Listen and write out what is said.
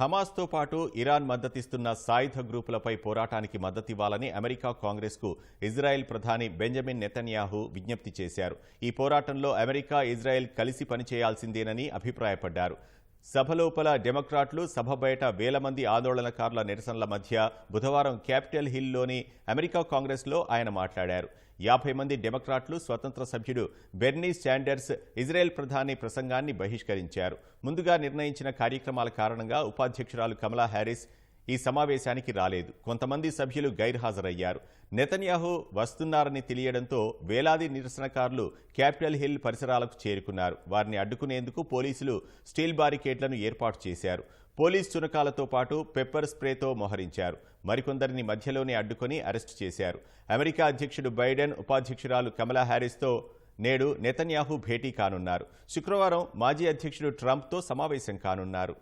హమాస్తో పాటు ఇరాన్ మద్దతిస్తున్న సాయుధ గ్రూపులపై పోరాటానికి మద్దతివ్వాలని అమెరికా కాంగ్రెస్కు ఇజ్రాయెల్ ప్రధాని బెంజమిన్ నెతన్యాహు విజ్ఞప్తి చేశారు. ఈ పోరాటంలో అమెరికా ఇజ్రాయెల్ కలిసి పనిచేయాల్సిందేనని అభిప్రాయపడ్డారు. సభ లోపల డెమోక్రాట్లు సభ బయట వేల మంది ఆందోళనకారుల నిరసనల మధ్య బుధవారం క్యాపిటల్ హిల్లోని అమెరికా కాంగ్రెస్లో ఆయన మాట్లాడారు. యాభై మంది డెమోక్రాట్లు స్వతంత్ర సభ్యుడు బెర్నీ శాండర్స్ ఇజ్రాయెల్ ప్రధాని ప్రసంగాన్ని బహిష్కరించారు. ముందుగా నిర్ణయించిన కార్యక్రమాల కారణంగా ఉపాధ్యక్షురాలు కమలా హ్యారిస్ ఈ సమావేశానికి రాలేదు. కొంతమంది సభ్యులు గైర్హాజరయ్యారు. నెతన్యాహు వస్తున్నారని తెలియడంతో వేలాది నిరసనకారులు క్యాపిటల్ హిల్ పరిసరాలకు చేరుకున్నారు. వారిని అడ్డుకునేందుకు పోలీసులు స్టీల్ బారికేడ్లను ఏర్పాటు చేశారు. పోలీస్ చునకాలతో పాటు పెప్పర్ స్ప్రేతో మోహరించారు. మరికొందరిని మధ్యలోనే అడ్డుకొని అరెస్టు చేశారు. అమెరికా అధ్యక్షుడు బైడెన్ ఉపాధ్యక్షురాలు కమలా హ్యారిస్తో నేడు నెతన్యాహు భేటీ కానున్నారు. శుక్రవారం మాజీ అధ్యక్షుడు ట్రంప్తో సమావేశం కానున్నారు.